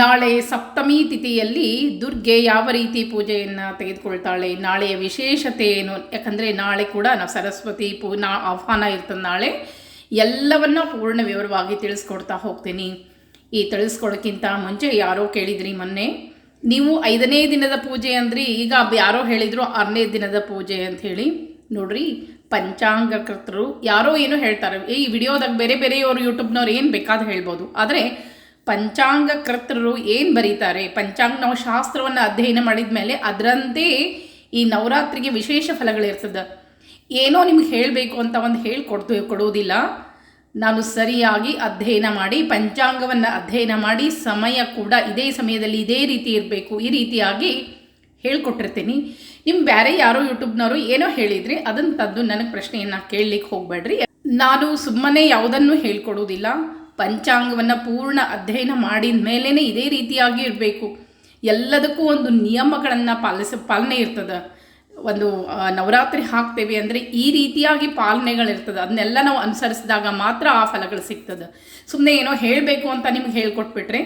ನಾಳೆ ಸಪ್ತಮಿ ತಿಥಿಯಲ್ಲಿ ದುರ್ಗೆ ಯಾವ ರೀತಿ ಪೂಜೆಯನ್ನು ತೆಗೆದುಕೊಳ್ತಾಳೆ, ನಾಳೆಯ ವಿಶೇಷತೆ ಏನು? ಯಾಕಂದರೆ ನಾಳೆ ಕೂಡ ನಾವು ಸರಸ್ವತಿ ಪೂ, ನಾ ಆಹ್ವಾನ ಇರ್ತದೆ ನಾಳೆ. ಎಲ್ಲವನ್ನ ಪೂರ್ಣ ವಿವರವಾಗಿ ತಿಳಿಸ್ಕೊಡ್ತಾ ಹೋಗ್ತೀನಿ. ಈ ತಿಳಿಸ್ಕೊಡೋಕ್ಕಿಂತ ಮುಂಚೆ ಯಾರೋ ಕೇಳಿದ್ರಿ ಮೊನ್ನೆ, ನೀವು ಐದನೇ ದಿನದ ಪೂಜೆ ಅಂದ್ರಿ, ಈಗ ಯಾರೋ ಹೇಳಿದ್ರು ಆರನೇ ದಿನದ ಪೂಜೆ ಅಂತ ಹೇಳಿ. ನೋಡ್ರಿ ಪಂಚಾಂಗಕರ್ತರು ಯಾರೋ ಏನೋ ಹೇಳ್ತಾರೆ. ಈ ವಿಡಿಯೋದಾಗ ಬೇರೆ ಬೇರೆಯವರು ಯೂಟ್ಯೂಬ್ನವ್ರು ಏನು ಬೇಕಾದ್ರೂ ಹೇಳ್ಬೋದು. ಆದರೆ ಪಂಚಾಂಗಕರ್ತರು ಏನು ಬರೀತಾರೆ? ಪಂಚಾಂಗ ನಾವು ಶಾಸ್ತ್ರವನ್ನು ಅಧ್ಯಯನ ಮಾಡಿದ ಮೇಲೆ ಅದರಂತೆ ಈ ನವರಾತ್ರಿಗೆ ವಿಶೇಷ ಫಲಗಳಿರ್ತದೆ ಏನೋ ನಿಮ್ಗೆ ಹೇಳಬೇಕು ಅಂತ ಒಂದು ಹೇಳಿಕೊಡ್ತು ಕೊಡುವುದಿಲ್ಲ ನಾನು ಸರಿಯಾಗಿ ಅಧ್ಯಯನ ಮಾಡಿ, ಪಂಚಾಂಗವನ್ನು ಅಧ್ಯಯನ ಮಾಡಿ, ಸಮಯ ಕೂಡ ಇದೇ ಸಮಯದಲ್ಲಿ ಇದೇ ರೀತಿ ಇರಬೇಕು. ಈ ರೀತಿಯಾಗಿ ಹೇಳ್ಕೊಟ್ಟಿರ್ತೀನಿ. ನಿಮ್ಮ ಬೇರೆ ಯಾರೋ ಯೂಟ್ಯೂಬ್ನವರು ಏನೋ ಹೇಳಿದರೆ ಅದನ್ನು ತಂದು ನನಗೆ ಪ್ರಶ್ನೆಯನ್ನು ಕೇಳಲಿಕ್ಕೆ ಹೋಗಬೇಡ್ರಿ. ನಾನು ಸುಮ್ಮನೆ ಯಾವುದನ್ನು ಹೇಳ್ಕೊಡೋದಿಲ್ಲ. ಪಂಚಾಂಗವನ್ನು ಪೂರ್ಣ ಅಧ್ಯಯನ ಮಾಡಿದ ಮೇಲೇ ಇದೇ ರೀತಿಯಾಗಿ ಇರಬೇಕು. ಎಲ್ಲದಕ್ಕೂ ಒಂದು ನಿಯಮಗಳನ್ನು ಪಾಲಿಸ, ಪಾಲನೆ ಇರ್ತದೆ. ಒಂದು ನವರಾತ್ರಿ ಹಾಕ್ತೇವೆ ಅಂದರೆ ಈ ರೀತಿಯಾಗಿ ಪಾಲನೆಗಳಿರ್ತದೆ. ಅದನ್ನೆಲ್ಲ ನಾವು ಅನುಸರಿಸಿದಾಗ ಮಾತ್ರ ಆ ಫಲಗಳು ಸಿಗ್ತದೆ. ಸುಮ್ಮನೆ ಏನೋ ಹೇಳಬೇಕು ಅಂತ ನಿಮ್ಗೆ ಹೇಳ್ಕೊಟ್ಬಿಟ್ರೆ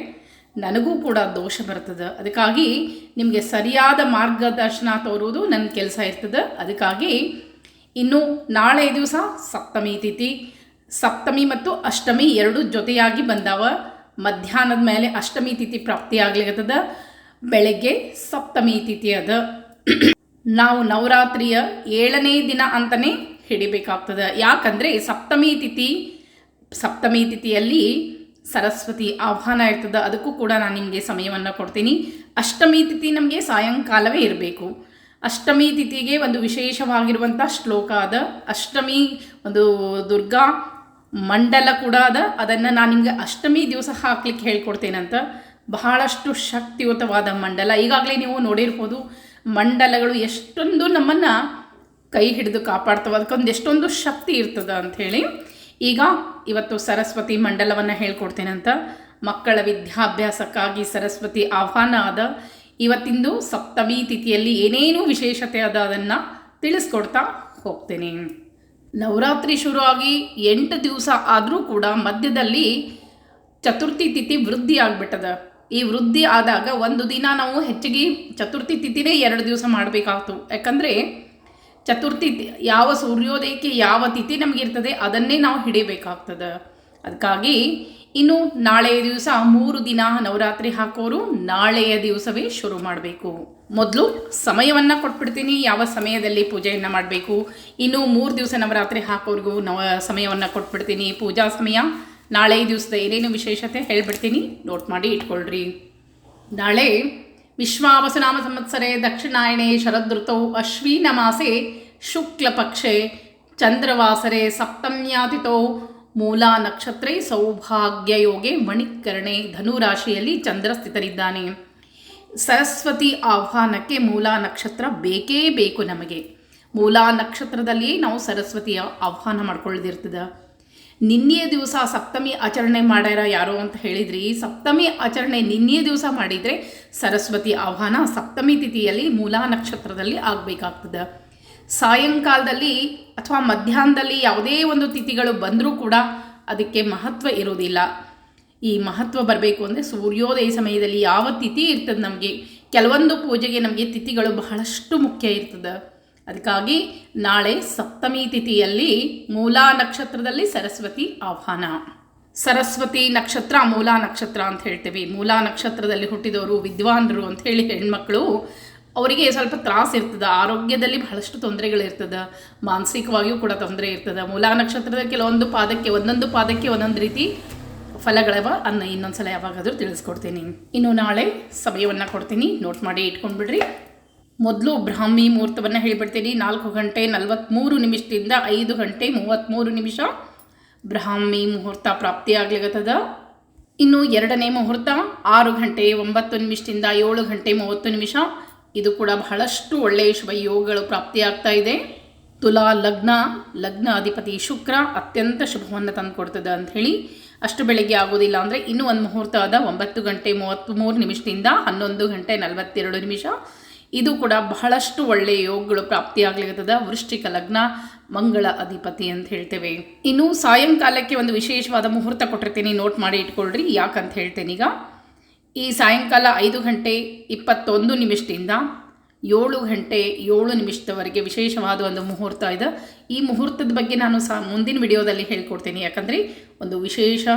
ನನಗೂ ಕೂಡ ದೋಷ ಬರ್ತದೆ. ಅದಕ್ಕಾಗಿ ನಿಮಗೆ ಸರಿಯಾದ ಮಾರ್ಗದರ್ಶನ ತೋರುವುದು ನನ್ನ ಕೆಲಸ ಇರ್ತದೆ. ಅದಕ್ಕಾಗಿ ಇನ್ನು ನಾಳೆ ದಿವಸ ಸಪ್ತಮಿ ತಿಥಿ ಸಪ್ತಮಿ ಮತ್ತು ಅಷ್ಟಮಿ ಎರಡು ಜೊತೆಯಾಗಿ ಬಂದಾವ. ಮಧ್ಯಾಹ್ನದ ಮೇಲೆ ಅಷ್ಟಮಿ ತಿಥಿ ಪ್ರಾಪ್ತಿಯಾಗ್ಲಿಕ್ಕದ ಬೆಳಗ್ಗೆ ಸಪ್ತಮಿ ತಿಥಿ ಅದ. ನಾವು ನವರಾತ್ರಿಯ ಏಳನೇ ದಿನ ಅಂತಲೇ ಹಿಡಿಬೇಕಾಗ್ತದೆ. ಯಾಕಂದರೆ ಸಪ್ತಮಿ ತಿಥಿ, ಸಪ್ತಮಿ ತಿಥಿಯಲ್ಲಿ ಸರಸ್ವತಿ ಆಹ್ವಾನ ಇರ್ತದೆ. ಅದಕ್ಕೂ ಕೂಡ ನಾನು ನಿಮಗೆ ಸಮಯವನ್ನು ಕೊಡ್ತೀನಿ. ಅಷ್ಟಮಿ ತಿಥಿ ನಮಗೆ ಸಾಯಂಕಾಲವೇ ಇರಬೇಕು. ಅಷ್ಟಮಿ ತಿಥಿಗೆ ಒಂದು ವಿಶೇಷವಾಗಿರುವಂಥ ಶ್ಲೋಕ ಅದ. ಅಷ್ಟಮಿ ಒಂದು ದುರ್ಗಾ ಮಂಡಲ ಕೂಡ ಅದ. ಅದನ್ನು ನಾನು ನಿಮಗೆ ಅಷ್ಟಮಿ ದಿವಸ ಹಾಕ್ಲಿಕ್ಕೆ ಹೇಳ್ಕೊಡ್ತೇನಂತ ಬಹಳಷ್ಟು ಶಕ್ತಿಯುತವಾದ ಮಂಡಲ. ಈಗಾಗಲೇ ನೀವು ನೋಡಿರ್ಬೋದು, ಮಂಡಲಗಳು ಎಷ್ಟೊಂದು ನಮ್ಮನ್ನು ಕೈ ಹಿಡಿದು ಕಾಪಾಡ್ತವೆ. ಅದಕ್ಕೊಂದು ಎಷ್ಟೊಂದು ಶಕ್ತಿ ಇರ್ತದೆ ಅಂಥೇಳಿ ಈಗ ಇವತ್ತು ಸರಸ್ವತಿ ಮಂಡಲವನ್ನು ಹೇಳ್ಕೊಡ್ತೇನಂತ ಮಕ್ಕಳ ವಿದ್ಯಾಭ್ಯಾಸಕ್ಕಾಗಿ ಸರಸ್ವತಿ ಆಹ್ವಾನ ಆದ. ಇವತ್ತಿಂದು ಸಪ್ತಮಿ ತಿಥಿಯಲ್ಲಿ ಏನೇನು ವಿಶೇಷತೆ ಅದ ಅದನ್ನು ತಿಳಿಸ್ಕೊಡ್ತಾ ಹೋಗ್ತೇನೆ. ನವರಾತ್ರಿ ಶುರುವಾಗಿ ಎಂಟು ದಿವಸ ಆದರೂ ಕೂಡ ಮಧ್ಯದಲ್ಲಿ ಚತುರ್ಥಿ ತಿಥಿ ವೃದ್ಧಿ ಆಗಿಬಿಟ್ಟದ. ಈ ವೃದ್ಧಿ ಆದಾಗ ಒಂದು ದಿನ ನಾವು ಹೆಚ್ಚಿಗೆ ಚತುರ್ಥಿ ತಿಥಿನೇ ಎರಡು ದಿವಸ ಮಾಡಬೇಕಾಗ್ತು. ಯಾಕಂದರೆ ಚತುರ್ಥಿ ಯಾವ ಸೂರ್ಯೋದಯಕ್ಕೆ ಯಾವ ತಿಥಿ ನಮಗಿರ್ತದೆ ಅದನ್ನೇ ನಾವು ಹಿಡಿಬೇಕಾಗ್ತದೆ. ಅದಕ್ಕಾಗಿ ಇನ್ನು ನಾಳೆಯ ದಿವಸ ಮೂರು ದಿನ ನವರಾತ್ರಿ ಹಾಕೋರು ನಾಳೆಯ ದಿವಸವೇ ಶುರು ಮಾಡಬೇಕು. ಮೊದಲು ಸಮಯವನ್ನು ಕೊಟ್ಬಿಡ್ತೀನಿ, ಯಾವ ಸಮಯದಲ್ಲಿ ಪೂಜೆಯನ್ನು ಮಾಡಬೇಕು. ಇನ್ನು ಮೂರು ದಿವಸ ನವರಾತ್ರಿ ಹಾಕೋರಿಗೂ ನವ ಸಮಯವನ್ನು ಕೊಟ್ಬಿಡ್ತೀನಿ. ಪೂಜಾ ಸಮಯ, ನಾಳೆ ದಿವಸದ ಏನೇನು ವಿಶೇಷತೆ ಹೇಳ್ಬಿಡ್ತೀನಿ, ನೋಟ್ ಮಾಡಿ ಇಟ್ಕೊಳ್ರಿ. ನಾಳೆ ವಿಶ್ವಾವಸನಾಮ ಸಂವತ್ಸರೆ, ದಕ್ಷಿಣಾಯಣೆ, ಶರದೃತೌ ಅಶ್ವಿನ ಮಾಸೆ ಶುಕ್ಲಪಕ್ಷೆ, ಚಂದ್ರವಾಸರೆ ಸಪ್ತಮ್ಯಾತಿತೌ ಮೂಲಾ ನಕ್ಷತ್ರೇ ಸೌಭಾಗ್ಯಯೋಗೆ ಮಣಿಕರ್ಣೆ ಧನುರಾಶಿಯಲ್ಲಿ ಚಂದ್ರ ಸ್ಥಿತರಿದ್ದಾನೆ ಸರಸ್ವತಿ ಆಹ್ವಾನಕ್ಕೆ ಮೂಲ ನಕ್ಷತ್ರ ಬೇಕೇ ಬೇಕು ನಮಗೆ. ಮೂಲಾ ನಕ್ಷತ್ರದಲ್ಲಿ ನಾವು ಸರಸ್ವತಿಯ ಆಹ್ವಾನ ಮಾಡ್ಕೊಳ್ಳೋದಿರ್ತದೆ. ನಿನ್ನೆಯ ದಿವಸ ಸಪ್ತಮಿ ಆಚರಣೆ ಮಾಡ್ಯಾರ ಯಾರೋ ಅಂತ ಹೇಳಿದ್ರಿ. ಸಪ್ತಮಿ ಆಚರಣೆ ನಿನ್ನೆಯ ದಿವಸ ಮಾಡಿದರೆ ಸರಸ್ವತಿ ಆಹ್ವಾನ ಸಪ್ತಮಿ ತಿಥಿಯಲ್ಲಿ ಮೂಲಾ ನಕ್ಷತ್ರದಲ್ಲಿ ಆಗಬೇಕಾಗ್ತದೆ. ಸಾಯಂಕಾಲದಲ್ಲಿ ಅಥವಾ ಮಧ್ಯಾಹ್ನದಲ್ಲಿ ಯಾವುದೇ ಒಂದು ತಿಥಿಗಳು ಬಂದರೂ ಕೂಡ ಅದಕ್ಕೆ ಮಹತ್ವ ಇರೋದಿಲ್ಲ ಈ ಮಹತ್ವ ಬರಬೇಕು ಅಂದರೆ ಸೂರ್ಯೋದಯ ಸಮಯದಲ್ಲಿ ಯಾವ ತಿಥಿ ಇರ್ತದೆ ನಮಗೆ? ಕೆಲವೊಂದು ಪೂಜೆಗೆ ನಮಗೆ ತಿಥಿಗಳು ಬಹಳಷ್ಟು ಮುಖ್ಯ ಇರ್ತದೆ. ಅದಕ್ಕಾಗಿ ನಾಳೆ ಸಪ್ತಮಿ ತಿಥಿಯಲ್ಲಿ ಮೂಲಾ ನಕ್ಷತ್ರದಲ್ಲಿ ಸರಸ್ವತಿ ಆಹ್ವಾನ. ಸರಸ್ವತಿ ನಕ್ಷತ್ರ, ಮೂಲಾ ನಕ್ಷತ್ರ ಅಂತ ಹೇಳ್ತೇವೆ. ಮೂಲಾ ನಕ್ಷತ್ರದಲ್ಲಿ ಹುಟ್ಟಿದವರು ವಿದ್ವಾಂಸರು ಅಂತ ಹೇಳಿ ಹೆಣ್ಮಕ್ಳು ಅವರಿಗೆ ಸ್ವಲ್ಪ ತ್ರಾಸ ಇರ್ತದೆ, ಆರೋಗ್ಯದಲ್ಲಿ ಬಹಳಷ್ಟು ತೊಂದರೆಗಳಿರ್ತದೆ, ಮಾನಸಿಕವಾಗಿಯೂ ಕೂಡ ತೊಂದರೆ ಇರ್ತದೆ. ಮೂಲಾ ನಕ್ಷತ್ರದ ಕೆಲವೊಂದು ಪಾದಕ್ಕೆ, ಒಂದೊಂದು ಪಾದಕ್ಕೆ ಒಂದೊಂದು ರೀತಿ ಫಲಗಳವ ಅನ್ನ ಇನ್ನೊಂದ್ಸಲ ಯಾವಾಗಾದರೂ ತಿಳಿಸ್ಕೊಡ್ತೀನಿ. ಇನ್ನು ನಾಳೆ ಸಮಯವನ್ನು ಕೊಡ್ತೀನಿ ನೋಟ್ ಮಾಡಿ ಇಟ್ಕೊಂಡ್ಬಿಡ್ರಿ. ಮೊದಲು ಬ್ರಾಹ್ಮಿ ಮುಹೂರ್ತವನ್ನು ಹೇಳಿಬಿಡ್ತೀನಿ. ನಾಲ್ಕು ಗಂಟೆ ನಲವತ್ತ್ಮೂರು ನಿಮಿಷದಿಂದ ಐದು ಗಂಟೆ ಮೂವತ್ತ್ಮೂರು ನಿಮಿಷ ಬ್ರಾಹ್ಮಿ ಮುಹೂರ್ತ ಪ್ರಾಪ್ತಿಯಾಗ್ಲಿಗತ್ತದ ಇನ್ನು ಎರಡನೇ ಮುಹೂರ್ತ ಆರು ಗಂಟೆ ಒಂಬತ್ತು ನಿಮಿಷದಿಂದ ಏಳು ಗಂಟೆ ಮೂವತ್ತು ನಿಮಿಷ ಇದು ಕೂಡ ಬಹಳಷ್ಟು ಒಳ್ಳೆಯ ಶುಭ ಯೋಗಗಳು ಪ್ರಾಪ್ತಿಯಾಗ್ತಾ ಇದೆ. ತುಲಾ ಲಗ್ನ ಲಗ್ನ ಅಧಿಪತಿ ಶುಕ್ರ ಅತ್ಯಂತ ಶುಭವನ್ನು ತಂದುಕೊಡ್ತದೆ ಅಂಥೇಳಿ ಅಷ್ಟು ಬೆಳಗ್ಗೆ ಆಗೋದಿಲ್ಲ ಅಂದರೆ ಇನ್ನೂ ಒಂದು ಮುಹೂರ್ತ ಆದ ಒಂಬತ್ತು ಗಂಟೆ ಮೂವತ್ತ್ಮೂರು ನಿಮಿಷದಿಂದ ಹನ್ನೊಂದು ಗಂಟೆ ನಲವತ್ತೆರಡು ನಿಮಿಷ. ಇದು ಕೂಡ ಬಹಳಷ್ಟು ಒಳ್ಳೆಯ ಯೋಗಗಳು ಪ್ರಾಪ್ತಿಯಾಗ್ಲಿರ್ತದ ವೃಶ್ಚಿಕ ಲಗ್ನ, ಮಂಗಳ ಅಧಿಪತಿ ಅಂತ ಹೇಳ್ತೇವೆ. ಇನ್ನು ಸಾಯಂಕಾಲಕ್ಕೆ ಒಂದು ವಿಶೇಷವಾದ ಮುಹೂರ್ತ ಕೊಟ್ಟಿರ್ತೀನಿ. ನೋಟ್ ಮಾಡಿ ಇಟ್ಕೊಳ್ರಿ. ಯಾಕಂತ ಹೇಳ್ತೇನೆ ಈಗ. ಈ ಸಾಯಂಕಾಲ ಐದು ಗಂಟೆ ಇಪ್ಪತ್ತೊಂದು ನಿಮಿಷದಿಂದ ಏಳು ಗಂಟೆ ಏಳು ನಿಮಿಷದವರೆಗೆ ವಿಶೇಷವಾದ ಒಂದು ಮುಹೂರ್ತ ಇದೆ. ಈ ಮುಹೂರ್ತದ ಬಗ್ಗೆ ನಾನು ಸಹ ಮುಂದಿನ ವಿಡಿಯೋದಲ್ಲಿ ಹೇಳ್ಕೊಡ್ತೀನಿ. ಯಾಕಂದರೆ ಒಂದು ವಿಶೇಷ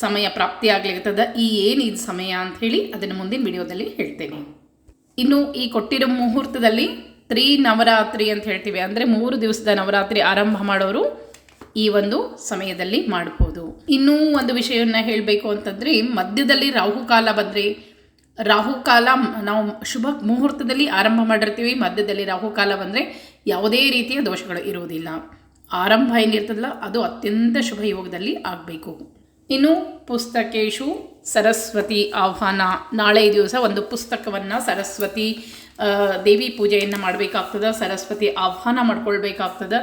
ಸಮಯ ಪ್ರಾಪ್ತಿಯಾಗ್ಲಿರ್ತದ ಈ ಏನು ಇದು ಸಮಯ ಅಂತ ಹೇಳಿ ಅದನ್ನು ಮುಂದಿನ ವಿಡಿಯೋದಲ್ಲಿ ಹೇಳ್ತೇನೆ. ಇನ್ನು ಈ ಕೊಟ್ಟಿರೋ ಮುಹೂರ್ತದಲ್ಲಿ ತ್ರೀ ನವರಾತ್ರಿ ಅಂತ ಹೇಳ್ತೀವಿ. ಅಂದರೆ ಮೂರು ದಿವಸದ ನವರಾತ್ರಿ ಆರಂಭ ಮಾಡೋರು ಈ ಒಂದು ಸಮಯದಲ್ಲಿ ಮಾಡ್ಬೋದು. ಇನ್ನೂ ಒಂದು ವಿಷಯವನ್ನು ಹೇಳಬೇಕು ಅಂತಂದರೆ, ಮಧ್ಯದಲ್ಲಿ ರಾಹುಕಾಲ ಬಂದರೆ ರಾಹುಕಾಲ ನಾವು ಶುಭ ಮುಹೂರ್ತದಲ್ಲಿ ಆರಂಭ ಮಾಡಿರ್ತೀವಿ, ಮಧ್ಯದಲ್ಲಿ ರಾಹುಕಾಲ ಬಂದರೆ ಯಾವುದೇ ರೀತಿಯ ದೋಷಗಳು ಇರುವುದಿಲ್ಲ. ಆರಂಭ ಏನಿರ್ತದಲ್ಲ, ಅದು ಅತ್ಯಂತ ಶುಭ ಯೋಗದಲ್ಲಿ ಆಗಬೇಕು. ಇನ್ನು ಪುಸ್ತಕೇಶು ಸರಸ್ವತಿ ಆಹ್ವಾನ. ನಾಳೆ ದಿವಸ ಒಂದು ಪುಸ್ತಕವನ್ನು ಸರಸ್ವತಿ ದೇವಿ ಪೂಜೆಯನ್ನು ಮಾಡಬೇಕಾಗ್ತದೆ, ಸರಸ್ವತಿ ಆಹ್ವಾನ ಮಾಡ್ಕೊಳ್ಬೇಕಾಗ್ತದೆ,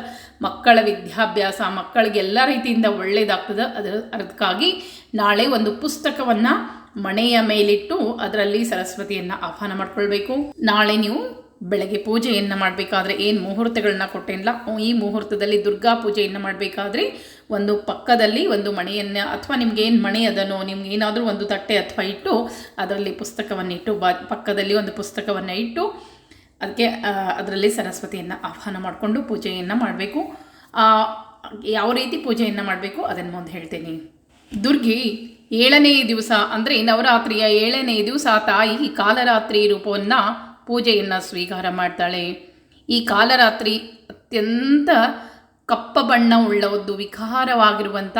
ಮಕ್ಕಳ ವಿದ್ಯಾಭ್ಯಾಸ ಮಕ್ಕಳಿಗೆ ಎಲ್ಲ ರೀತಿಯಿಂದ ಒಳ್ಳೆಯದಾಗ್ತದೆ ಅದರ ಅದಕ್ಕಾಗಿ ನಾಳೆ ಒಂದು ಪುಸ್ತಕವನ್ನು ಮಣೆಯ ಮೇಲಿಟ್ಟು ಅದರಲ್ಲಿ ಸರಸ್ವತಿಯನ್ನು ಆಹ್ವಾನ ಮಾಡ್ಕೊಳ್ಬೇಕು. ನಾಳೆ ನೀವು ಬೆಳಗ್ಗೆ ಪೂಜೆಯನ್ನು ಮಾಡಬೇಕಾದ್ರೆ ಏನು ಮುಹೂರ್ತಗಳನ್ನ ಕೊಟ್ಟೇನಲ್ಲ ಈ ಮುಹೂರ್ತದಲ್ಲಿ ದುರ್ಗಾ ಪೂಜೆಯನ್ನು ಮಾಡಬೇಕಾದ್ರೆ ಒಂದು ಪಕ್ಕದಲ್ಲಿ ಒಂದು ಮಣೆಯನ್ನು ಅಥವಾ ನಿಮ್ಗೆ ಏನು ಮಣೆ ಅದನೋ, ನಿಮ್ಗೆ ಏನಾದರೂ ಒಂದು ತಟ್ಟೆ ಅಥವಾ ಇಟ್ಟು ಅದರಲ್ಲಿ ಪುಸ್ತಕವನ್ನು ಇಟ್ಟು, ಬಾ, ಪಕ್ಕದಲ್ಲಿ ಒಂದು ಪುಸ್ತಕವನ್ನು ಇಟ್ಟು ಅದಕ್ಕೆ ಅದರಲ್ಲಿ ಸರಸ್ವತಿಯನ್ನು ಆಹ್ವಾನ ಮಾಡಿಕೊಂಡು ಪೂಜೆಯನ್ನು ಮಾಡಬೇಕು. ಯಾವ ರೀತಿ ಪೂಜೆಯನ್ನು ಮಾಡಬೇಕು ಅದನ್ನು ಮುಂದೆ ಹೇಳ್ತೇನೆ. ದುರ್ಗಿ ಏಳನೇ ದಿವಸ ಅಂದರೆ ನವರಾತ್ರಿಯ ಏಳನೇ ದಿವಸ ತಾಯಿ ಕಾಲರಾತ್ರಿ ರೂಪವನ್ನು ಪೂಜೆಯನ್ನು ಸ್ವೀಕಾರ ಮಾಡ್ತಾಳೆ. ಈ ಕಾಲರಾತ್ರಿ ಅತ್ಯಂತ ಕಪ್ಪ ಬಣ್ಣ ಉಳ್ಳವದ್ದು ವಿಕಾರವಾಗಿರುವಂಥ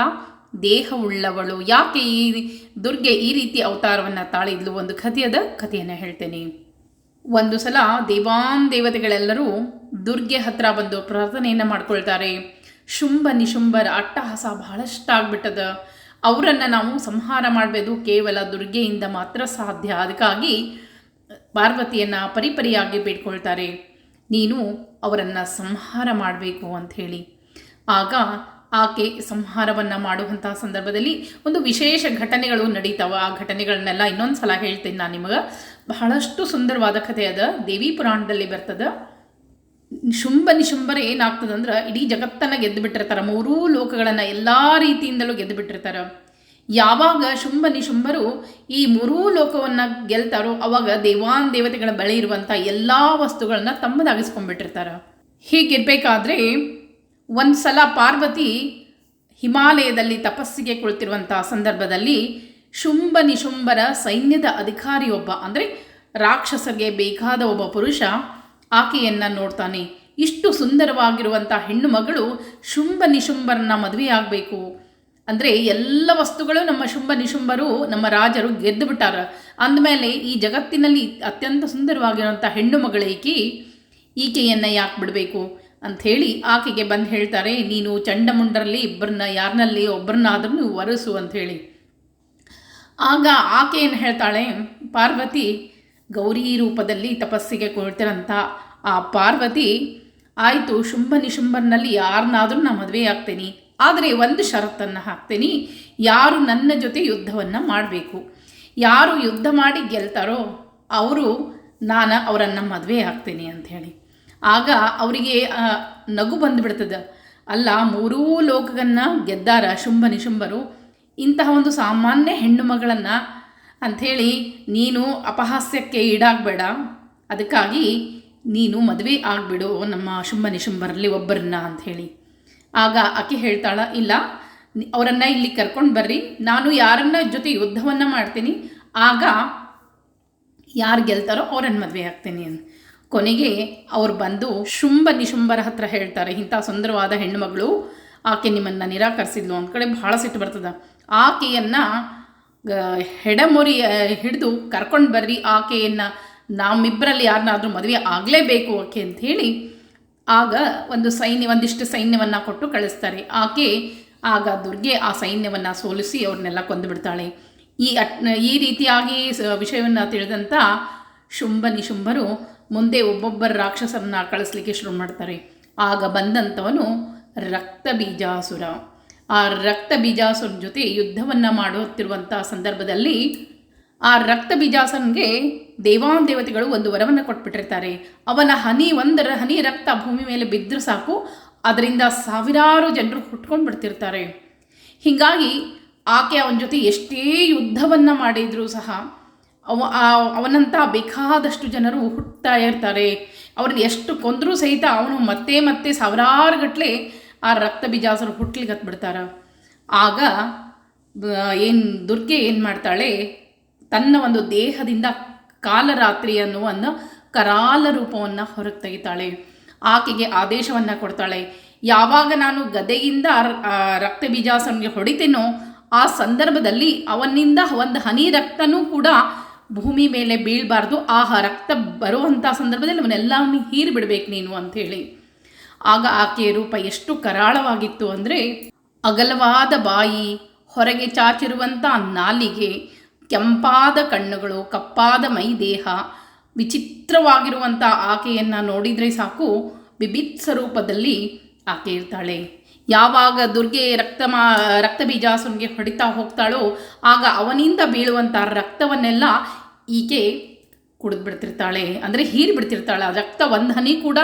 ದೇಹವುಳ್ಳವಳು ಯಾಕೆ ಈ ದುರ್ಗೆ ಈ ರೀತಿ ಅವತಾರವನ್ನು ತಾಳಿದ್ಲು? ಒಂದು ಕಥೆಯದ ಕಥೆಯನ್ನು ಹೇಳ್ತೇನೆ. ಒಂದು ಸಲ ದೇವಾನ್ ದೇವತೆಗಳೆಲ್ಲರೂ ದುರ್ಗೆ ಹತ್ರ ಬಂದು ಪ್ರಾರ್ಥನೆಯನ್ನು ಮಾಡ್ಕೊಳ್ತಾರೆ. ಶುಂಭ ನಿಶುಂಬರ ಅಟ್ಟಹಾಸ ಬಹಳಷ್ಟು ಆಗ್ಬಿಟ್ಟದ ಅವರನ್ನು ನಾವು ಸಂಹಾರ ಮಾಡಬೇಕು. ಕೇವಲ ದುರ್ಗೆಯಿಂದ ಮಾತ್ರ ಸಾಧ್ಯ. ಅದಕ್ಕಾಗಿ ಪಾರ್ವತಿಯನ್ನು ಪರಿಪರಿಯಾಗಿ ಬೇಡ್ಕೊಳ್ತಾರೆ. ನೀನು ಅವರನ್ನು ಸಂಹಾರ ಮಾಡಬೇಕು ಅಂಥೇಳಿ ಆಗ ಆಕೆ ಸಂಹಾರವನ್ನು ಮಾಡುವಂತಹ ಸಂದರ್ಭದಲ್ಲಿ ಒಂದು ವಿಶೇಷ ಘಟನೆಗಳು ನಡೀತಾವ. ಆ ಘಟನೆಗಳನ್ನೆಲ್ಲ ಇನ್ನೊಂದು ಸಲ ಹೇಳ್ತೀನಿ ನಾನು ನಿಮಗೆ. ಬಹಳಷ್ಟು ಸುಂದರವಾದ ಕಥೆ ಅದ. ದೇವಿ ಪುರಾಣದಲ್ಲಿ ಬರ್ತದ. ಶುಂಭ ನಿಶುಂಭರ ಏನಾಗ್ತದಂದ್ರೆ ಇಡೀ ಜಗತ್ತನ್ನ ಗೆದ್ದು ಬಿಟ್ಟಿರ್ತಾರೆ ಮೂರೂ ಲೋಕಗಳನ್ನು ಎಲ್ಲ ರೀತಿಯಿಂದಲೂ ಗೆದ್ದು ಬಿಟ್ಟಿರ್ತಾರೆ ಯಾವಾಗ ಶುಂಭ ನಿಶುಂಭರು ಈ ಮೂರೂ ಲೋಕವನ್ನು ಗೆಲ್ತಾರೋ ಅವಾಗ ದೇವಾನ್ ದೇವತೆಗಳ ಬಳಿ ಇರುವಂಥ ಎಲ್ಲ ವಸ್ತುಗಳನ್ನ ತಮ್ಮದಾಗಿಸ್ಕೊಂಡ್ಬಿಟ್ಟಿರ್ತಾರೆ. ಹೀಗಿರಬೇಕಾದ್ರೆ ಒಂದು ಸಲ ಪಾರ್ವತಿ ಹಿಮಾಲಯದಲ್ಲಿ ತಪಸ್ಸಿಗೆ ಕುಳಿತಿರುವಂಥ ಸಂದರ್ಭದಲ್ಲಿ ಶುಂಭ ನಿಶುಂಭರ ಸೈನ್ಯದ ಅಧಿಕಾರಿಯೊಬ್ಬ, ಅಂದರೆ ರಾಕ್ಷಸರಿಗೆ ಬೇಕಾದ ಒಬ್ಬ ಪುರುಷ ಆಕೆಯನ್ನು ನೋಡ್ತಾನೆ. ಇಷ್ಟು ಸುಂದರವಾಗಿರುವಂಥ ಹೆಣ್ಣು ಮಗಳು ಶುಂಭ ನಿಶುಂಭರನ್ನ ಮದುವೆಯಾಗಬೇಕು. ಅಂದರೆ ಎಲ್ಲ ವಸ್ತುಗಳು ನಮ್ಮ ಶುಂಭ ನಿಶುಂಭರು, ನಮ್ಮ ರಾಜರು ಗೆದ್ದು ಬಿಟ್ಟಾರ. ಅಂದಮೇಲೆ ಈ ಜಗತ್ತಿನಲ್ಲಿ ಅತ್ಯಂತ ಸುಂದರವಾಗಿರುವಂಥ ಹೆಣ್ಣು ಮಗಳೇಕಿ ಈಕೆಯನ್ನು ಯಾಕೆ ಬಿಡಬೇಕು ಅಂಥೇಳಿ ಆಕೆಗೆ ಬಂದು ಹೇಳ್ತಾರೆ, ನೀನು ಚಂಡಮುಂಡರಲ್ಲಿ ಇಬ್ಬರನ್ನ ಯಾರನಲ್ಲಿ ಒಬ್ಬರನ್ನಾದ್ರೂ ವರಸು ಅಂಥೇಳಿ ಆಗ ಆಕೆ ಏನು ಹೇಳ್ತಾಳೆ, ಪಾರ್ವತಿ, ಗೌರಿ ರೂಪದಲ್ಲಿ ತಪಸ್ಸಿಗೆ ಕೊಡ್ತಿರಂಥ ಆ ಪಾರ್ವತಿ, ಆಯಿತು, ಶುಂಭ ನಿಶುಂಭರ್ನಲ್ಲಿ ಯಾರನ್ನಾದರೂ ನಾನು ಮದುವೆ ಆಗ್ತೀನಿ. ಆದರೆ ಒಂದು ಷರತ್ತನ್ನು ಹಾಕ್ತೀನಿ. ಯಾರು ನನ್ನ ಜೊತೆ ಯುದ್ಧವನ್ನು ಮಾಡಬೇಕು? ಯಾರು ಯುದ್ಧ ಮಾಡಿ ಗೆಲ್ತಾರೋ ಅವರು ನಾನು ಅವರನ್ನು ಮದುವೆ ಆಗ್ತೀನಿ ಅಂಥೇಳಿ ಆಗ ಅವರಿಗೆ ನಗು ಬಂದುಬಿಡ್ತದೆ. ಅಲ್ಲ, ಮೂರೂ ಲೋಕಗಳನ್ನು ಗೆದ್ದಾರ ಶುಂಭ ನಿಶುಂಭರು. ಇಂತಹ ಒಂದು ಸಾಮಾನ್ಯ ಹೆಣ್ಣು ಮಗಳನ್ನು ಅಂಥೇಳಿ ನೀನು ಅಪಹಾಸ್ಯಕ್ಕೆ ಈಡಾಗಬೇಡ. ಅದಕ್ಕಾಗಿ ನೀನು ಮದುವೆ ಆಗಿಬಿಡು ನಮ್ಮ ಶುಂಭ ನಿಶುಂಭರಲ್ಲಿ ಒಬ್ಬರನ್ನ ಅಂಥೇಳಿ ಆಗ ಆಕೆ ಹೇಳ್ತಾಳ, ಇಲ್ಲ, ಅವರನ್ನು ಇಲ್ಲಿ ಕರ್ಕೊಂಡು ಬರ್ರಿ. ನಾನು ಯಾರನ್ನ ಜೊತೆ ಯುದ್ಧವನ್ನು ಮಾಡ್ತೀನಿ, ಆಗ ಯಾರು ಗೆಲ್ತಾರೋ ಅವರನ್ನು ಮದುವೆ ಆಗ್ತೀನಿ ಅಂತ. ಕೊನೆಗೆ ಅವ್ರು ಬಂದು ಶುಂಭ ನಿಶುಂಭರ ಹತ್ರ ಹೇಳ್ತಾರೆ, ಇಂಥ ಸುಂದರವಾದ ಹೆಣ್ಣುಮಗಳು ಆಕೆ ನಿಮ್ಮನ್ನು ನಿರಾಕರಿಸಿದ್ಲು ಒಂದು ಕಡೆ ಭಾಳ ಸಿಟ್ಟು ಬರ್ತದೆ. ಆಕೆಯನ್ನು ಹೆಡಮುರಿ ಹಿಡಿದು ಕರ್ಕೊಂಡು ಬರ್ರಿ, ಆಕೆಯನ್ನು ನಮ್ಮಿಬ್ಬರಲ್ಲಿ ಯಾರನ್ನಾದರೂ ಮದುವೆ ಆಗಲೇಬೇಕು ಆಕೆ ಅಂತ ಹೇಳಿ ಆಗ ಒಂದು ಸೈನ್ಯ, ಒಂದಿಷ್ಟು ಸೈನ್ಯವನ್ನು ಕೊಟ್ಟು ಕಳಿಸ್ತಾರೆ. ಆಕೆ, ಆಗ ದುರ್ಗೆ ಆ ಸೈನ್ಯವನ್ನು ಸೋಲಿಸಿ ಅವ್ರನ್ನೆಲ್ಲ ಕೊಂದುಬಿಡ್ತಾಳೆ ಈ ಅಟ್, ಈ ರೀತಿಯಾಗಿ ವಿಷಯವನ್ನು ತಿಳಿದಂಥ ಶುಂಭನಿ ಶುಂಭರು ಮುಂದೆ ಒಬ್ಬೊಬ್ಬರ ರಾಕ್ಷಸರನ್ನ ಕಳಿಸ್ಲಿಕ್ಕೆ ಶುರು ಮಾಡ್ತಾರೆ. ಆಗ ಬಂದಂಥವನು ರಕ್ತ ಬೀಜಾಸುರ ಆ ರಕ್ತ ಬೀಜಾಸುರ ಜೊತೆ ಯುದ್ಧವನ್ನು ಮಾಡುತ್ತಿರುವಂಥ ಸಂದರ್ಭದಲ್ಲಿ ಆ ರಕ್ತ ಬೀಜಾಸನ್ಗೆ ದೇವಾನ್ ದೇವತೆಗಳು ಒಂದು ವರವನ್ನು ಕೊಟ್ಬಿಟ್ಟಿರ್ತಾರೆ. ಅವನ ಹನಿ ಒಂದರ ಹನಿ ರಕ್ತ ಭೂಮಿ ಮೇಲೆ ಬಿದ್ದರೂ ಸಾಕು, ಅದರಿಂದ ಸಾವಿರಾರು ಜನರು ಹುಟ್ಕೊಂಡು ಬಿಡ್ತಿರ್ತಾರೆ ಹೀಗಾಗಿ ಆಕೆ ಅವನ ಜೊತೆ ಎಷ್ಟೇ ಯುದ್ಧವನ್ನು ಮಾಡಿದರೂ ಸಹ ಅವ ಅವನಂತ ಬೇಕಾದಷ್ಟು ಜನರು ಹುಟ್ಟುತ್ತಾ ಇರ್ತಾರೆ. ಅವ್ರನ್ನ ಎಷ್ಟು ಕೊಂದರೂ ಸಹಿತ ಅವನು ಮತ್ತೆ ಮತ್ತೆ ಸಾವಿರಾರು ಗಟ್ಟಲೆ ಆ ರಕ್ತ ಬೀಜಾಸರು ಹುಟ್ಲಿಕ್ಕೆ ಹತ್ಬಿಡ್ತಾರ ಆಗ ಏನು ದುರ್ಗೆ ಏನು ಮಾಡ್ತಾಳೆ? ತನ್ನ ಒಂದು ದೇಹದಿಂದ ಕಾಲರಾತ್ರಿ ಅನ್ನುವ ಕರಾಲ ರೂಪವನ್ನು ಹೊರಗೆ ತೆಗಿತಾಳೆ ಆಕೆಗೆ ಆದೇಶವನ್ನು ಕೊಡ್ತಾಳೆ. ಯಾವಾಗ ನಾನು ಗದೆಯಿಂದ ರಕ್ತ ಬೀಜಾಸನಿಗೆ ಹೊಡಿತೇನೋ ಆ ಸಂದರ್ಭದಲ್ಲಿ ಅವನಿಂದ ಒಂದು ಹನಿ ರಕ್ತನೂ ಕೂಡ ಭೂಮಿ ಮೇಲೆ ಬೀಳಬಾರ್ದು. ಆ ರಕ್ತ ಬರುವಂಥ ಸಂದರ್ಭದಲ್ಲಿ ಅವನ್ನೆಲ್ಲವನ್ನು ಹೀರಿ ಬಿಡಬೇಕು ನೀನು ಅಂಥೇಳಿ. ಆಗ ಆಕೆಯ ರೂಪ ಎಷ್ಟು ಕರಾಳವಾಗಿತ್ತು ಅಂದರೆ ಅಗಲವಾದ ಬಾಯಿ, ಹೊರಗೆ ಚಾಚಿರುವಂಥ ನಾಲಿಗೆ ಕೆಂಪಾದ ಕಣ್ಣುಗಳು, ಕಪ್ಪಾದ ಮೈ ದೇಹ ವಿಚಿತ್ರವಾಗಿರುವಂಥ ಆಕೆಯನ್ನು ನೋಡಿದರೆ ಸಾಕು ಬಿಬಿತ್ಸ ಸ್ವರೂಪದಲ್ಲಿ ಆಕೆ ಇರ್ತಾಳೆ. ಯಾವಾಗ ದುರ್ಗೆ ರಕ್ತ ಮಾ, ರಕ್ತ ಬೀಜಾಸುನಿಗೆ ಹೊಡಿತಾ ಹೋಗ್ತಾಳೋ, ಆಗ ಅವನಿಂದ ಬೀಳುವಂಥ ರಕ್ತವನ್ನೆಲ್ಲ ಈಕೆ ಕುಡಿದು ಬಿಡ್ತಿರ್ತಾಳೆ ಅಂದರೆ ಹೀರಿ ಬಿಡ್ತಿರ್ತಾಳೆ ರಕ್ತ ಒಂದು ಹನಿ ಕೂಡ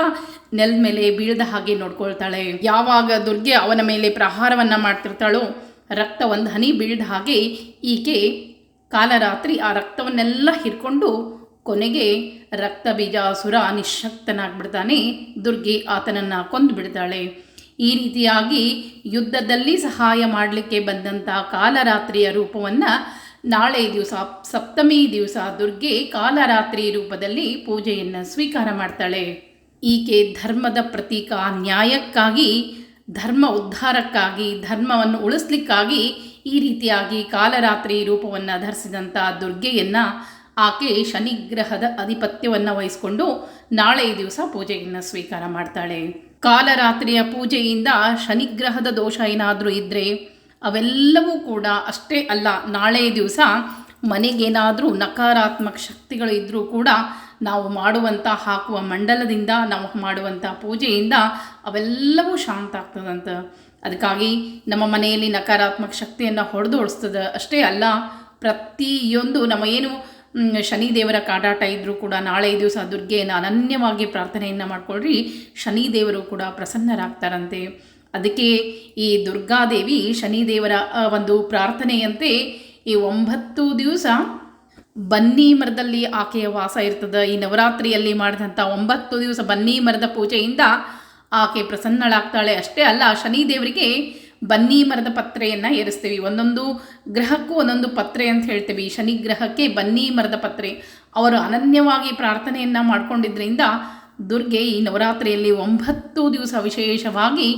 ನೆಲದ ಮೇಲೆ ಬೀಳದ ಹಾಗೆ ನೋಡ್ಕೊಳ್ತಾಳೆ. ಯಾವಾಗ ದುರ್ಗೆ ಅವನ ಮೇಲೆ ಪ್ರಹಾರವನ್ನು ಮಾಡ್ತಿರ್ತಾಳೋ ರಕ್ತ ಒಂದು ಹನಿ ಬೀಳದ ಹಾಗೆ ಈಕೆ ಕಾಲರಾತ್ರಿ ಆ ರಕ್ತವನ್ನೆಲ್ಲ ಹಿರ್ಕೊಂಡು ಕೊನೆಗೆ ರಕ್ತ ಬೀಜಾಸುರ ನಿಶಕ್ತನಾಗ್ಬಿಡ್ತಾನೆ. ದುರ್ಗೆ ಆತನನ್ನು ಕೊಂದು ಬಿಡ್ತಾಳೆ. ಈ ರೀತಿಯಾಗಿ ಯುದ್ಧದಲ್ಲಿ ಸಹಾಯ ಮಾಡಲಿಕ್ಕೆ ಬಂದಂಥ ಕಾಲರಾತ್ರಿಯ ರೂಪವನ್ನು ನಾಳೆ ದಿವಸ ಸಪ್ತಮಿ ದಿವಸ ದುರ್ಗೆ ಕಾಲರಾತ್ರಿ ರೂಪದಲ್ಲಿ ಪೂಜೆಯನ್ನು ಸ್ವೀಕಾರ ಮಾಡ್ತಾಳೆ. ಈಕೆ ಧರ್ಮದ ಪ್ರತೀಕ ನ್ಯಾಯಕ್ಕಾಗಿ, ಧರ್ಮ ಉದ್ಧಾರಕ್ಕಾಗಿ, ಧರ್ಮವನ್ನು ಉಳಿಸ್ಲಿಕ್ಕಾಗಿ ಈ ರೀತಿಯಾಗಿ ಕಾಲರಾತ್ರಿ ರೂಪವನ್ನು ಧರಿಸಿದಂಥ ದುರ್ಗೆಯನ್ನು ಆಕೆ ಶನಿಗ್ರಹದ ಅಧಿಪತ್ಯವನ್ನು ವಹಿಸಿಕೊಂಡು ನಾಳೆ ದಿವಸ ಪೂಜೆಯನ್ನು ಸ್ವೀಕಾರ ಮಾಡ್ತಾಳೆ. ಕಾಲರಾತ್ರಿಯ ಪೂಜೆಯಿಂದ ಶನಿಗ್ರಹದ ದೋಷ ಏನಾದರೂ ಇದ್ದರೆ ಅವೆಲ್ಲವೂ ಕೂಡ ಅಷ್ಟೇ ಅಲ್ಲ, ನಾಳೆ ದಿವಸ ಮನೆಗೇನಾದರೂ ನಕಾರಾತ್ಮಕ ಶಕ್ತಿಗಳು ಇದ್ದರೂ ಕೂಡ ನಾವು ಮಾಡುವಂಥ ಹಾಕುವ ಮಂಡಲದಿಂದ, ನಾವು ಮಾಡುವಂಥ ಪೂಜೆಯಿಂದ ಅವೆಲ್ಲವೂ ಶಾಂತ ಆಗ್ತದಂತ. ಅದಕ್ಕಾಗಿ ನಮ್ಮ ಮನೆಯಲ್ಲಿ ನಕಾರಾತ್ಮಕ ಶಕ್ತಿಯನ್ನು ಹೊಡೆದು ಓಡಿಸ್ತದೆ ಅಷ್ಟೇ ಅಲ್ಲ, ಪ್ರತಿಯೊಂದು ನಮ್ಮ ಏನು ಶನಿದೇವರ ಕಾಡಾಟ ಇದ್ದರೂ ಕೂಡ ನಾಳೆ ದಿವಸ ದುರ್ಗೆಯನ್ನು ಅನನ್ಯವಾಗಿ ಪ್ರಾರ್ಥನೆಯನ್ನು ಮಾಡಿಕೊಳ್ಳ್ರಿ ಶನಿದೇವರು ಕೂಡ ಪ್ರಸನ್ನರಾಗ್ತಾರಂತೆ. ಅದಕ್ಕೆ ಈ ದುರ್ಗಾದೇವಿ ಶನಿದೇವರ ಒಂದು ಪ್ರಾರ್ಥನೆಯಂತೆ ಈ ಒಂಬತ್ತು ದಿವಸ ಬನ್ನಿ ಮರದಲ್ಲಿ ಆಕೆಯ ವಾಸ ಇರ್ತದೆ. ಈ ನವರಾತ್ರಿಯಲ್ಲಿ ಮಾಡಿದಂಥ ಒಂಬತ್ತು ದಿವಸ ಬನ್ನಿ ಮರದ ಪೂಜೆಯಿಂದ ಆಕೆ ಪ್ರಸನ್ನಳಾಗ್ತಾಳೆ. ಅಷ್ಟೇ ಅಲ್ಲ, ಶನಿದೇವರಿಗೆ ಬನ್ನಿ ಮರದ ಪತ್ರೆಯನ್ನು ಏರಿಸ್ತೀವಿ. ಒಂದೊಂದು ಗ್ರಹಕ್ಕೂ ಒಂದೊಂದು ಪತ್ರೆ ಅಂತ ಹೇಳ್ತೀವಿ. ಶನಿ ಗ್ರಹಕ್ಕೆ ಬನ್ನಿ ಮರದ ಪತ್ರೆ. ಅವರು ಅನನ್ಯವಾಗಿ ಪ್ರಾರ್ಥನೆಯನ್ನು ಮಾಡಿಕೊಂಡಿದ್ದರಿಂದ ದುರ್ಗೆ ಈ ನವರಾತ್ರಿಯಲ್ಲಿ ಒಂಬತ್ತು ದಿವಸ ವಿಶೇಷವಾಗಿ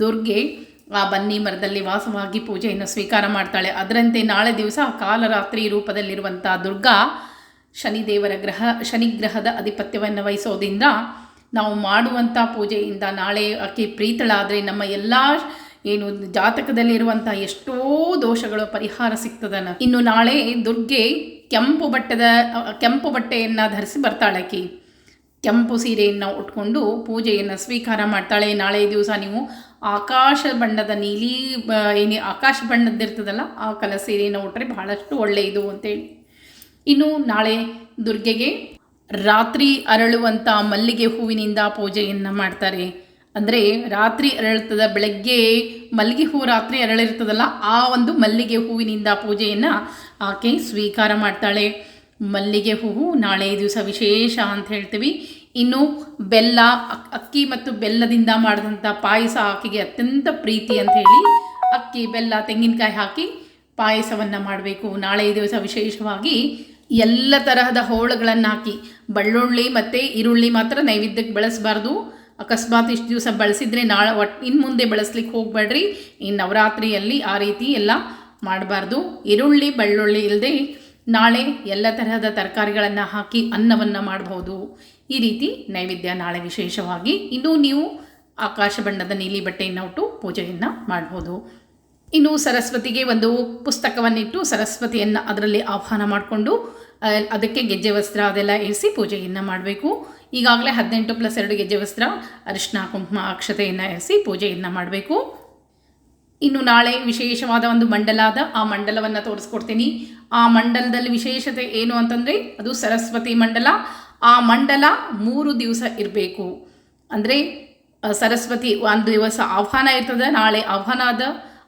ದುರ್ಗೆ ಆ ಬನ್ನಿ ಮರದಲ್ಲಿ ವಾಸವಾಗಿ ಪೂಜೆಯನ್ನು ಸ್ವೀಕಾರ ಮಾಡ್ತಾಳೆ. ಅದರಂತೆ ನಾಳೆ ದಿವಸ ಕಾಲರಾತ್ರಿ ರೂಪದಲ್ಲಿರುವಂಥ ದುರ್ಗಾ ಶನಿದೇವರ ಗ್ರಹ, ಶನಿಗ್ರಹದ ಆಧಿಪತ್ಯವನ್ನು ವಹಿಸೋದ್ರಿಂದ ನಾವು ಮಾಡುವಂಥ ಪೂಜೆಯಿಂದ ನಾಳೆ ಆಕೆ ಪ್ರೀತಳಾದರೆ ನಮ್ಮ ಎಲ್ಲ ಏನು ಜಾತಕದಲ್ಲಿರುವಂಥ ಎಷ್ಟೋ ದೋಷಗಳು ಪರಿಹಾರ ಸಿಗ್ತದನ. ಇನ್ನು ನಾಳೆ ದುರ್ಗೆ ಕೆಂಪು ಬಟ್ಟದ, ಕೆಂಪು ಬಟ್ಟೆಯನ್ನು ಧರಿಸಿ ಬರ್ತಾಳೆ ಆಕೆ. ಕೆಂಪು ಸೀರೆಯನ್ನು ಉಟ್ಕೊಂಡು ಪೂಜೆಯನ್ನು ಸ್ವೀಕಾರ ಮಾಡ್ತಾಳೆ. ನಾಳೆ ದಿವಸ ನೀವು ಆಕಾಶ ಬಣ್ಣದ ನೀಲಿ ಏನಿ ಆಕಾಶ ಬಣ್ಣದ್ದಿರ್ತದಲ್ಲ ಆ ಕಲ ಸೀರೆಯನ್ನು ಉಟ್ರೆ ಬಹಳಷ್ಟು ಒಳ್ಳೆಯದು ಅಂತೇಳಿ. ಇನ್ನು ನಾಳೆ ದುರ್ಗೆಗೆ ರಾತ್ರಿ ಅರಳುವಂಥ ಮಲ್ಲಿಗೆ ಹೂವಿನಿಂದ ಪೂಜೆಯನ್ನು ಮಾಡ್ತಾರೆ. ಅಂದರೆ ರಾತ್ರಿ ಅರಳ್ತದ ಬೆಳಗ್ಗೆ ಮಲ್ಲಿಗೆ ಹೂವು ರಾತ್ರಿ ಅರಳಿರ್ತದಲ್ಲ, ಆ ಒಂದು ಮಲ್ಲಿಗೆ ಹೂವಿನಿಂದ ಪೂಜೆಯನ್ನು ಆಕೆ ಸ್ವೀಕಾರ ಮಾಡ್ತಾಳೆ. ಮಲ್ಲಿಗೆ ಹೂವು ನಾಳೆ ದಿವಸ ವಿಶೇಷ ಅಂತ ಹೇಳ್ತೀವಿ. ಇನ್ನು ಬೆಲ್ಲ, ಅಕ್- ಅಕ್ಕಿ ಮತ್ತು ಬೆಲ್ಲದಿಂದ ಮಾಡಿದಂಥ ಪಾಯಸ ಆಕೆಗೆ ಅತ್ಯಂತ ಪ್ರೀತಿ ಅಂತ ಹೇಳಿ ಅಕ್ಕಿ, ಬೆಲ್ಲ, ತೆಂಗಿನಕಾಯಿ ಹಾಕಿ ಪಾಯಸವನ್ನು ಮಾಡಬೇಕು. ನಾಳೆ ದಿವಸ ವಿಶೇಷವಾಗಿ ಎಲ್ಲ ತರಹದ ಹೋಳುಗಳನ್ನು ಹಾಕಿ ಬೆಳ್ಳುಳ್ಳಿ ಮತ್ತು ಈರುಳ್ಳಿ ಮಾತ್ರ ನೈವೇದ್ಯಕ್ಕೆ ಬಳಸಬಾರ್ದು. ಅಕಸ್ಮಾತ್ ಇಷ್ಟು ದಿವಸ ಬಳಸಿದ್ರೆ ನಾಳೆ ಒಟ್ಟು ಇನ್ನು ಮುಂದೆ ಬಳಸ್ಲಿಕ್ಕೆ ಹೋಗಬೇಡ್ರಿ. ಈ ನವರಾತ್ರಿಯಲ್ಲಿ ಆ ರೀತಿ ಎಲ್ಲ ಮಾಡಬಾರ್ದು. ಈರುಳ್ಳಿ, ಬೆಳ್ಳುಳ್ಳಿ ಇಲ್ಲದೆ ನಾಳೆ ಎಲ್ಲ ತರಹದ ತರಕಾರಿಗಳನ್ನು ಹಾಕಿ ಅನ್ನವನ್ನು ಮಾಡಬಹುದು ಈ ರೀತಿ ನೈವೇದ್ಯ ನಾಳೆ ವಿಶೇಷವಾಗಿ. ಇನ್ನೂ ನೀವು ಆಕಾಶ ಬಣ್ಣದ ನೀಲಿ ಬಟ್ಟೆಯನ್ನು ಉಟ್ಟು ಪೂಜೆಯನ್ನು ಮಾಡ್ಬೋದು. ಇನ್ನು ಸರಸ್ವತಿಗೆ ಒಂದು ಪುಸ್ತಕವನ್ನಿಟ್ಟು ಸರಸ್ವತಿಯನ್ನು ಅದರಲ್ಲಿ ಆಹ್ವಾನ ಮಾಡಿಕೊಂಡು ಅದಕ್ಕೆ ಗೆಜ್ಜೆ ವಸ್ತ್ರ ಅದೆಲ್ಲ ಇರಿಸಿ ಪೂಜೆಯನ್ನು ಮಾಡಬೇಕು. ಈಗಾಗಲೇ ಹದಿನೆಂಟು ಪ್ಲಸ್ ಎರಡು ಗೆಜ್ಜೆ ವಸ್ತ್ರ ಅರಿಶಿನ ಕುಂಕುಮ, ಅಕ್ಷತೆಯನ್ನು ಇರಿಸಿ ಪೂಜೆಯನ್ನು ಮಾಡಬೇಕು. ಇನ್ನು ನಾಳೆ ವಿಶೇಷವಾದ ಒಂದು ಮಂಡಲಾದ ಆ ಮಂಡಲವನ್ನು ತೋರಿಸ್ಕೊಡ್ತೀನಿ. ಆ ಮಂಡಲದಲ್ಲಿ ವಿಶೇಷತೆ ಏನು ಅಂತಂದರೆ, ಅದು ಸರಸ್ವತಿ ಮಂಡಲ. ಆ ಮಂಡಲ ಮೂರು ದಿವಸ ಇರಬೇಕು. ಅಂದರೆ ಸರಸ್ವತಿ ಒಂದು ದಿವಸ ಆಹ್ವಾನ ಇರ್ತದೆ, ನಾಳೆ ಆಹ್ವಾನ ಆದ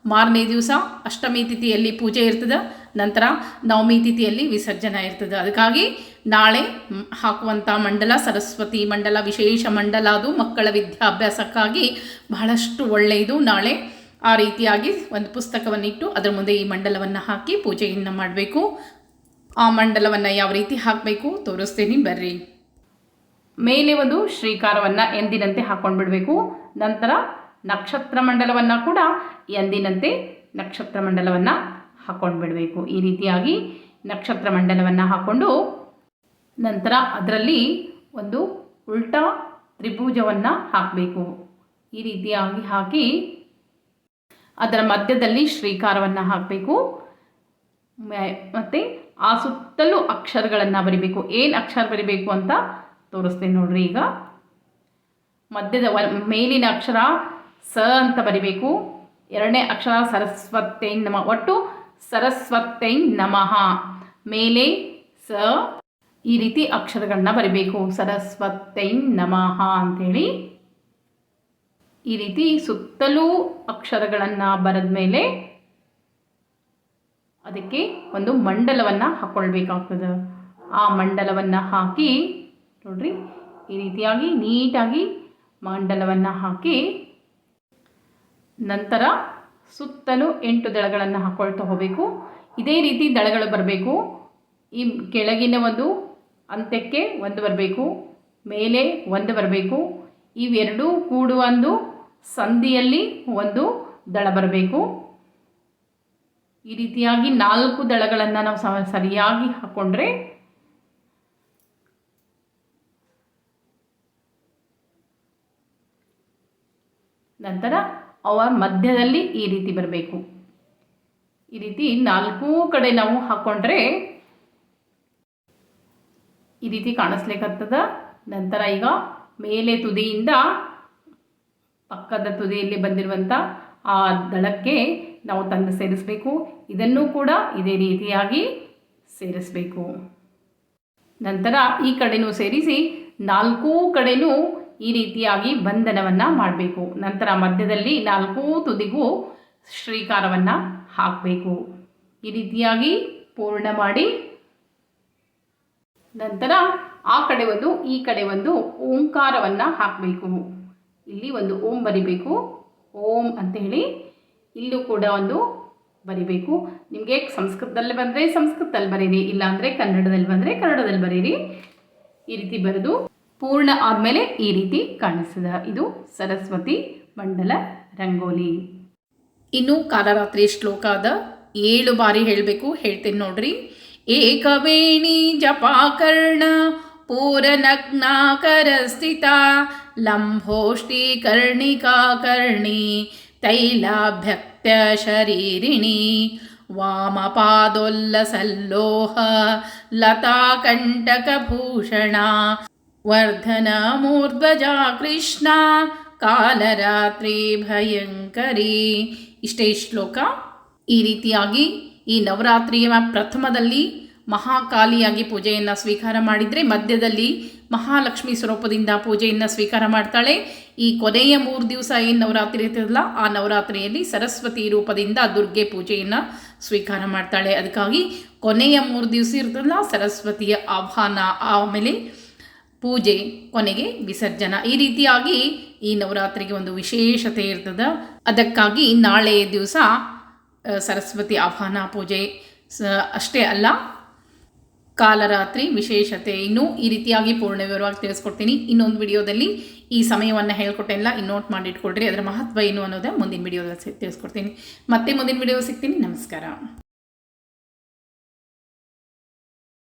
ಮಾರನೇ ದಿವಸ ಅಷ್ಟಮಿ ತಿಥಿಯಲ್ಲಿ ಪೂಜೆ ಇರ್ತದೆ, ನಂತರ ನವಮಿ ತಿಥಿಯಲ್ಲಿ ವಿಸರ್ಜನೆ ಇರ್ತದೆ. ಅದಕ್ಕಾಗಿ ನಾಳೆ ಹಾಕುವಂಥ ಮಂಡಲ, ಸರಸ್ವತಿ ಮಂಡಲ, ವಿಶೇಷ ಮಂಡಲ, ಅದು ಮಕ್ಕಳ ವಿದ್ಯಾಭ್ಯಾಸಕ್ಕಾಗಿ ಬಹಳಷ್ಟು ಒಳ್ಳೆಯದು. ನಾಳೆ ಆ ರೀತಿಯಾಗಿ ಒಂದು ಪುಸ್ತಕವನ್ನಿಟ್ಟು ಅದರ ಮುಂದೆ ಈ ಮಂಡಲವನ್ನು ಹಾಕಿ ಪೂಜೆಯನ್ನು ಮಾಡಬೇಕು. ಆ ಮಂಡಲವನ್ನು ಯಾವ ರೀತಿ ಹಾಕಬೇಕು ತೋರಿಸ್ತೀನಿ ಬರ್ರಿ. ಮೇಲೆ ಒಂದು ಶ್ರೀಕಾರವನ್ನು ಎಂದಿನಂತೆ ಹಾಕೊಂಡು ಬಿಡಬೇಕು ನಂತರ ನಕ್ಷತ್ರ ಮಂಡಲವನ್ನು ಕೂಡ ಎಂದಿನಂತೆ ನಕ್ಷತ್ರ ಮಂಡಲವನ್ನು ಹಾಕ್ಕೊಂಡು ಬಿಡಬೇಕು ಈ ರೀತಿಯಾಗಿ ನಕ್ಷತ್ರ ಮಂಡಲವನ್ನು ಹಾಕ್ಕೊಂಡು ನಂತರ ಅದರಲ್ಲಿ ಒಂದು ಉಲ್ಟಾ ತ್ರಿಭುಜವನ್ನು ಹಾಕಬೇಕು. ಈ ರೀತಿಯಾಗಿ ಹಾಕಿ ಅದರ ಮಧ್ಯದಲ್ಲಿ ಶ್ರೀಕಾರವನ್ನು ಹಾಕಬೇಕು. ಮತ್ತು ಆ ಸುತ್ತಲೂ ಅಕ್ಷರಗಳನ್ನು ಬರಿಬೇಕು. ಏನು ಅಕ್ಷರ ಬರಿಬೇಕು ಅಂತ ತೋರಿಸ್ತೀನಿ ನೋಡ್ರಿ ಈಗ. ಮಧ್ಯದ ಮೇಲಿನ ಅಕ್ಷರ ಸ ಅಂತ ಬರಿಬೇಕು. ಎರಡನೇ ಅಕ್ಷರ ಸರಸ್ವತೈ ನಮ. ಒಟ್ಟು ಸರಸ್ವತೈ ನಮಃ. ಮೇಲೆ ಸ ಈ ರೀತಿ ಅಕ್ಷರಗಳನ್ನ ಬರಿಬೇಕು. ಸರಸ್ವತೈ ನಮಃ ಅಂಥೇಳಿ ಈ ರೀತಿ ಸುತ್ತಲೂ ಅಕ್ಷರಗಳನ್ನು ಬರೆದ ಮೇಲೆ ಅದಕ್ಕೆ ಒಂದು ಮಂಡಲವನ್ನು ಹಾಕ್ಕೊಳ್ಬೇಕಾಗ್ತದೆ ಆ ಮಂಡಲವನ್ನು ಹಾಕಿ ನೋಡ್ರಿ, ಈ ರೀತಿಯಾಗಿ, ನೀಟಾಗಿ ಮಂಡಲವನ್ನು ಹಾಕಿ ನಂತರ ಸುತ್ತಲೂ ಎಂಟು ದಳಗಳನ್ನು ಹಾಕ್ಕೊಳ್ತಾ ಹೋಗಬೇಕು. ಇದೇ ರೀತಿ ದಳಗಳು ಬರಬೇಕು. ಈ ಕೆಳಗಿನ ಒಂದು ಅಂತ್ಯಕ್ಕೆ ಒಂದು ಬರಬೇಕು, ಮೇಲೆ ಒಂದು ಬರಬೇಕು. ಇವೆರಡೂ ಕೂಡುವ ಒಂದು ಸಂಧಿಯಲ್ಲಿ ಒಂದು ದಳ ಬರಬೇಕು. ಈ ರೀತಿಯಾಗಿ ನಾಲ್ಕು ದಳಗಳನ್ನು ನಾವು ಸರಿಯಾಗಿ ಹಾಕ್ಕೊಂಡ್ರೆ ನಂತರ ಅವ ಮಧ್ಯದಲ್ಲಿ ಈ ರೀತಿ ಬರಬೇಕು. ಈ ರೀತಿ ನಾಲ್ಕೂ ಕಡೆ ನಾವು ಹಾಕ್ಕೊಂಡ್ರೆ ಈ ರೀತಿ ಕಾಣಿಸ್ಲಿಕ್ಕತ್ತದ ನಂತರ ಈಗ ಮೇಲೆ ತುದಿಯಿಂದ ಪಕ್ಕದ ತುದಿಯಲ್ಲಿ ಬಂದಿರುವಂಥ ಆ ದಳಕ್ಕೆ ನಾವು ತಂದು ಸೇರಿಸಬೇಕು. ಇದನ್ನು ಕೂಡ ಇದೇ ರೀತಿಯಾಗಿ ಸೇರಿಸಬೇಕು. ನಂತರ ಈ ಕಡೆನೂ ಸೇರಿಸಿ ನಾಲ್ಕೂ ಕಡೆನೂ ಈ ರೀತಿಯಾಗಿ ಬಂಧನವನ್ನು ಮಾಡಬೇಕು. ನಂತರ ಮಧ್ಯದಲ್ಲಿ ನಾಲ್ಕೂ ತುದಿಗೂ ಶ್ರೀಕಾರವನ್ನು ಹಾಕಬೇಕು. ಈ ರೀತಿಯಾಗಿ ಪೂರ್ಣ ಮಾಡಿ. ನಂತರ ಆ ಕಡೆ ಒಂದು, ಈ ಕಡೆ ಒಂದು ಓಂಕಾರವನ್ನು ಹಾಕಬೇಕು. ಇಲ್ಲಿ ಒಂದು ಓಂ ಬರಿಬೇಕು. ಓಂ ಅಂತ ಹೇಳಿ ಇಲ್ಲೂ ಕೂಡ ಒಂದು ಬರಿಬೇಕು. ನಿಮಗೆ ಸಂಸ್ಕೃತದಲ್ಲಿ ಬಂದರೆ ಸಂಸ್ಕೃತದಲ್ಲಿ ಬರೀರಿ, ಇಲ್ಲಾಂದರೆ ಕನ್ನಡದಲ್ಲಿ ಬಂದರೆ ಕನ್ನಡದಲ್ಲಿ ಬರೀರಿ. ಈ ರೀತಿ ಬರೆದು ಪೂರ್ಣ ಆದಮೇಲೆ ಈ ರೀತಿ ಕಾಣಿಸಿದ ಇದು ಸರಸ್ವತಿ ಮಂಡಲ ರಂಗೋಲಿ. ಇನ್ನು ಕಾಲರಾತ್ರಿ ಶ್ಲೋಕ ಅದ. ಏಳು ಬಾರಿ ಹೇಳಬೇಕು. ಹೇಳ್ತೀನಿ ನೋಡ್ರಿ. ಏಕವೇಣಿ ಜಪಾಕರ್ಣ ಪೂರನಗ್ನಾಕರ ಸ್ಥಿತ ಲಂಭೋಷ್ಟಿ ಕರ್ಣಿಕಾ ಕರ್ಣಿ ತೈಲಾಭ್ಯಕ್ತ ಶರೀರಿಣಿ ವಾಮಪಾದೋಲ್ಲಸಲ್ಲೋಹ ಲತಾಕಂಟಕಭೂಷಣ ವರ್ಧನ ಮೂರ್ಧ್ವಜಾ ಕೃಷ್ಣ, ಕಾಲರಾತ್ರಿ ಭಯಂಕರಿ. ಇಷ್ಟೇ ಶ್ಲೋಕ. ಈ ರೀತಿಯಾಗಿ ಈ ನವರಾತ್ರಿಯ ಪ್ರಥಮದಲ್ಲಿ ಮಹಾಕಾಲಿಯಾಗಿ ಪೂಜೆಯನ್ನು ಸ್ವೀಕಾರ ಮಾಡಿದರೆ ಮಧ್ಯದಲ್ಲಿ ಮಹಾಲಕ್ಷ್ಮಿ ಸ್ವರೂಪದಿಂದ ಪೂಜೆಯನ್ನು ಸ್ವೀಕಾರ ಮಾಡ್ತಾಳೆ. ಈ ಕೊನೆಯ ಮೂರು ದಿವಸ ಏನು ನವರಾತ್ರಿ ಇರ್ತದಲ್ಲ, ಆ ನವರಾತ್ರಿಯಲ್ಲಿ ಸರಸ್ವತಿ ರೂಪದಿಂದ ದುರ್ಗೆ ಪೂಜೆಯನ್ನು ಸ್ವೀಕಾರ ಮಾಡ್ತಾಳೆ. ಅದಕ್ಕಾಗಿ ಕೊನೆಯ ಮೂರು ದಿವಸ ಇರ್ತದಲ್ಲ, ಸರಸ್ವತಿಯ ಆಹ್ವಾನ. ಆಮೇಲೆ ಪೂಜೆ ಕೊನೆಗೆ ವಿಸರ್ಜನ. ಈ ರೀತಿಯಾಗಿ ಈ ನವರಾತ್ರಿಗೆ ಒಂದು ವಿಶೇಷತೆ ಇರ್ತದೆ. ಅದಕ್ಕಾಗಿ ನಾಳೆ ದಿವಸ ಸರಸ್ವತಿ ಆಹ್ವಾನ ಪೂಜೆ. ಸ, ಅಷ್ಟೇ ಅಲ್ಲ, ಕಾಲರಾತ್ರಿ ವಿಶೇಷತೆ. ಇನ್ನೂ ಈ ರೀತಿಯಾಗಿ ಪೂರ್ಣ ವಿವರವಾಗಿ ತಿಳಿಸ್ಕೊಡ್ತೀನಿ. ಇನ್ನೊಂದು ವಿಡಿಯೋದಲ್ಲಿ ಈ ಸಮಯವನ್ನು ಹೇಳ್ಕೊಟ್ಟೆಲ್ಲ ನೋಟ್ ಮಾಡಿಟ್ಕೊಳ್ರಿ ಅದರ ಮಹತ್ವ ಏನು ಅನ್ನೋದೇ ಮುಂದಿನ ವಿಡಿಯೋದಲ್ಲಿ ತಿಳಿಸ್ಕೊಡ್ತೀನಿ. ಮತ್ತೆ ಮುಂದಿನ ವಿಡಿಯೋ ಸಿಗ್ತೀನಿ. ನಮಸ್ಕಾರ.